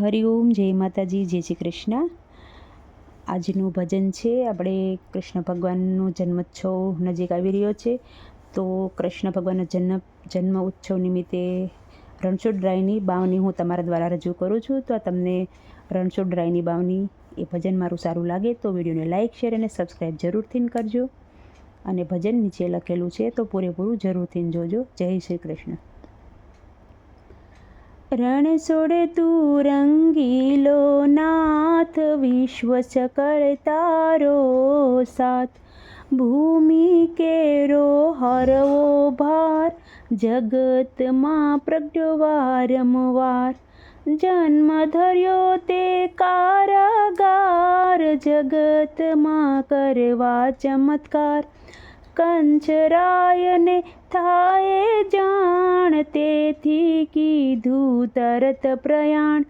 હરિઓમ જય માતાજી, જય શ્રી કૃષ્ણ. આજનું ભજન છે, આપણે કૃષ્ણ ભગવાનનો જન્મોત્સવ નજીક આવી રહ્યો છે. તો કૃષ્ણ ભગવાનનો જન્મ જન્મ ઉત્સવ નિમિત્તે રણછોડરાયની બાવની હું તમારા દ્વારા રજૂ કરું છું. તો તમને તમને રણછોડરાયની બાવની એ ભજન મારું સારું લાગે તો વિડીયોને લાઇક શેર અને સબસ્ક્રાઈબ જરૂરથી કરજો. અને ભજન નીચે લખેલું છે, તો પૂરેપૂરું જરૂરથી જોજો. જય શ્રી કૃષ્ણ. રણછોડ તું રંગીલો નાથ વિશ્વ સકળ તારો સાથ. ભૂમિ કેરો હરવો ભાર, જગતમાં પ્રગટ્યો વારંવાર જન્મ ધર્યો તે કારાગાર, જગતમાં કરવા ચમત્કાર. કંચરાયને થાય જાણ, તેથી કીધું તરત પ્રયાણ.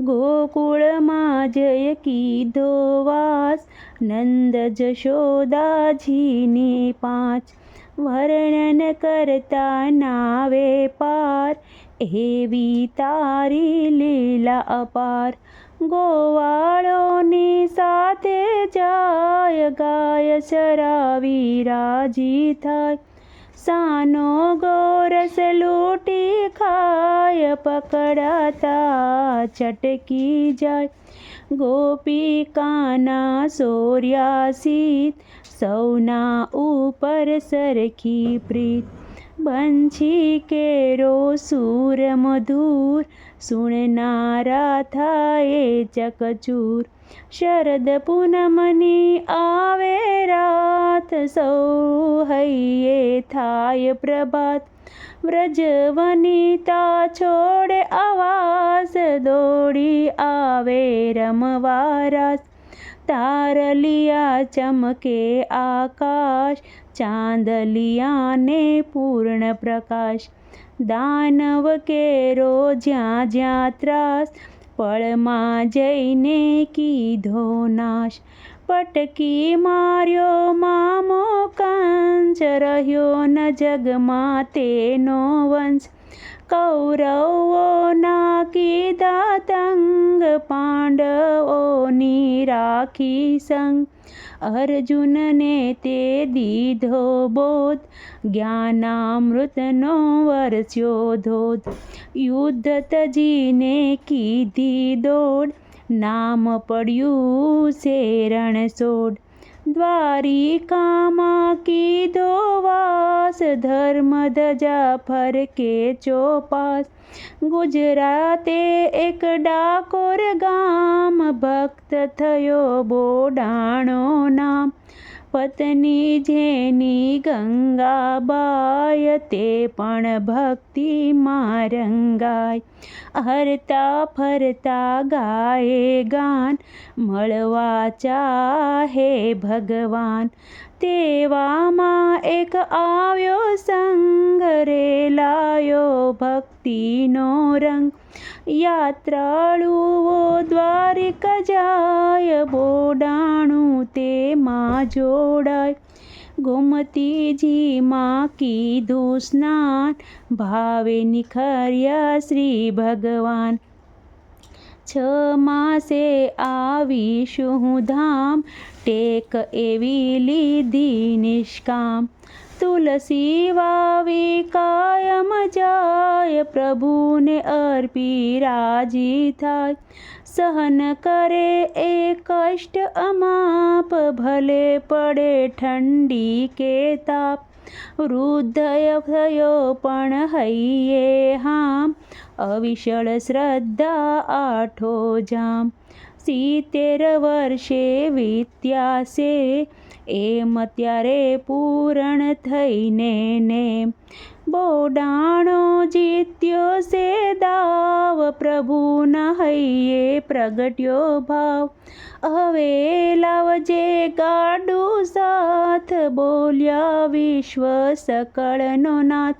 ગોકુળમાં જય કીધો વાસ, નંદ જશોદાજીની પાંચ. વર્ણન કરતા નાવે પાર, એવી તારી લીલા અપાર. ગોવાળોની સાથે જાય ગાય ચરાવી રાજી થાય સાનો ગોરસ લૂંટી ખાય પકડાતા ચટકી જાય ગોપિકાના સોર્યાસીત સૌના ઉપર સરખી પ્રીત બંછી કેરો સૂર મધુર સુણનારા થાય ચકચૂર. શરદ પૂનમની આવે રાત, સૌ હૈયે થાય પ્રભાત. વ્રજ વનિતા છોડે આવાસ, દોડી આવે રમવારાસ તારલિયા ચમકે આકાશ ચાંદલિયાને પૂર્ણ પ્રકાશ. દાનવ કેરો જ્યાં જ્યાં ત્રાસ, પળમાં જઈને કીધો નાશ. પટકી માર્યો મામો કાંચ રહ્યો ન જગમાં તેનો વંશ. કૌરવોના કીધા તંગ પાંડવોની રાખી સંગ. અર્જુનને તે દીધો બોધ, જ્ઞાનામૃતનો વરસ્યો ધોધ. યુદ્ધ તજીને કીધી દોડ, નામ પડ્યું શેરણ સોડ. દ્વારિકામાં કીધો વાસ ધર્મ ધજા ફરકે ચોપાસ. ગુજરાતે એક ડાકોર ગામ ભક્ત થયો બોડાણો નામ. પત્ની જેની ગંગાબાય તે પણ ભક્તિમાં રંગાય. હરતા ફરતા ગાયે ગાન, મળવા ચાહે ભગવાન. તેવામાં એક આવ્યો સંગ રેલાયો ભક્તિનો રંગ. યાત્રાળુઓ દ્વારિકા જાય બોડાણું તેમાં જોડાય. ગોમતીજીમાં કીધું સ્નાન, ભાવે નિખર્યા શ્રી ભગવાન. છ માસે આવીશું ધામ, ટેક એવી લીધી નિષ્કામ. તુલસી વાવી કાયમ જાય પ્રભુને અર્પી રાજી થાય સહન કરે એ કષ્ટ અમાપ ભલે પડે ઠંડી કે તાપ હૃદય થયો પણ હૈયે હામ અવિશળ શ્રદ્ધા આઠો જામ સિત્તેર વર્ષે વિત્યાસે એમ ત્યારે પૂરણ થઈને ને બોડાણો જીત્યો સે દાવ, પ્રભુના હૈયે પ્રગટ્યો ભાવ. હવે લાવજે ગાડું સાથ, બોલ્યા વિશ્વ સકળનો નાથ.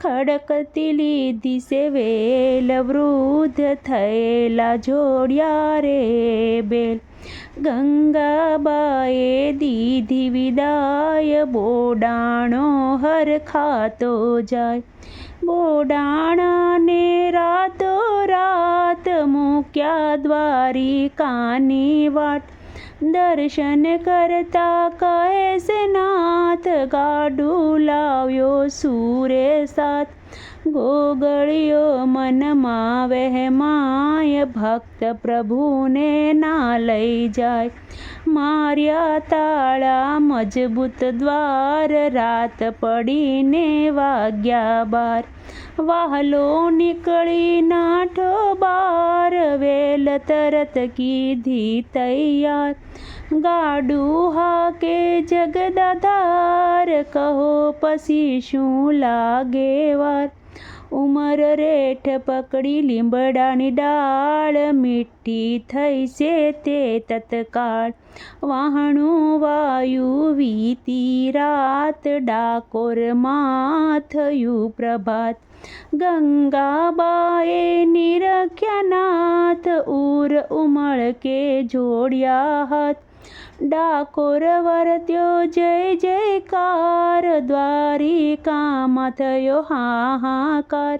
ખડકતી લીધી સે વેલ, વૃદ્ધ થયેલા જોડ્યા રે બેલ. ગંગાબાએ દીધી વિદાય, બોડાણો હર ખાતો જાય. બોડાણાને રાતો રાત મૂક્યા દ્વારિકાની વાટ. દર્શન કરતા કહેશ નાથ ગાડું લાવ્યો સૂરે સાથ. ગોગળિયો મનમાં વહેમાય ભક્ત પ્રભુને ના લઈ જાય. માર્યા તાળા મજબૂત દ્વાર, રાત પડીને વાગ્યા બાર. વાહલો નીકળી નાઠો બાર, વેલ તરત કીધી તૈયાર. ગાડું હા કે જગદાધાર, કહો પછી શું લાગે વાર? ઉમર રેઠ પકડી લીંબડાની ડાળ, મીઠી થઈ છે તે તત્કાળ. વાહણું વાયુ વીતી રાત ડાકોરમાં થયું પ્રભાત. ગંગાબાએ નિરખ્યા નાથ ઉર ઉમળ કે જોડ્યા હાથ. ડાકોર વર્ત્યો જય જયકાર, દ્વારિકામાં થયો હાહાકાર.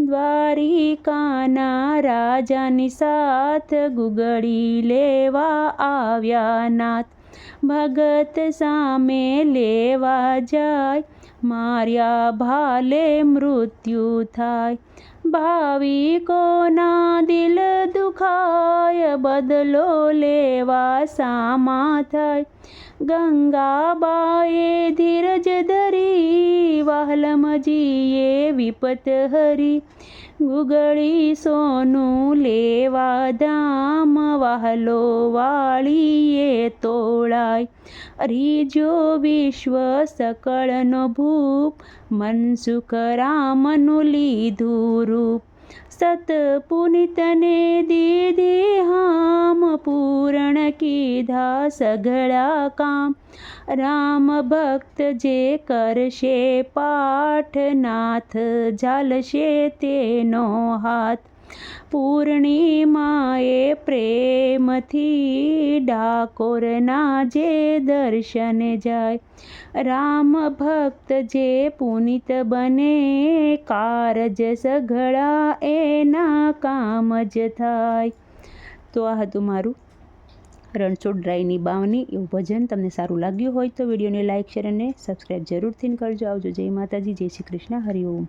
દ્વારિકાના રાજાની સાથ ગુગળી લેવા આવ્યા નાથ. ભગત સામે લેવા જાય, માર્યા ભાલે મૃત્યુ થાય. ભાવિકોના દિલ દુખાય, બદલો લેવા સામા થાય. ગંગાબાએ ધીરજ ધરી, વાહલમજીએ વિપત હરી. ગુગળી સોનું લેવા ધામ, વાહલો વાળીએ તોળાય રીજો વિશ્વ સકળનો ભૂપ મનસુખ રામનું લીધું રૂપ. સત પુનિતને દીધી હામ, પૂરણ કીધા સઘળા કામ. રામ ભક્ત જે કરશે પાઠ નાથ ઝાલશે તેનો હાથ. પૂર્ણિમાએ પ્રેમથી ડાકોરના જે દર્શન જાય રામ ભક્ત જે પુનિત બને કારજ સઘળા એના કામ જ થાય તો આ હતું મારું રણછોડ ડ્રાઈની બાવની એવું ભજન તમને સારું લાગ્યું હોય તો વિડીયોને લાઇક શેર અને સબસ્ક્રાઈબ જરૂરથી કરજો. આવજો જય માતાજી, જય શ્રી કૃષ્ણ, હરિ ઓમ.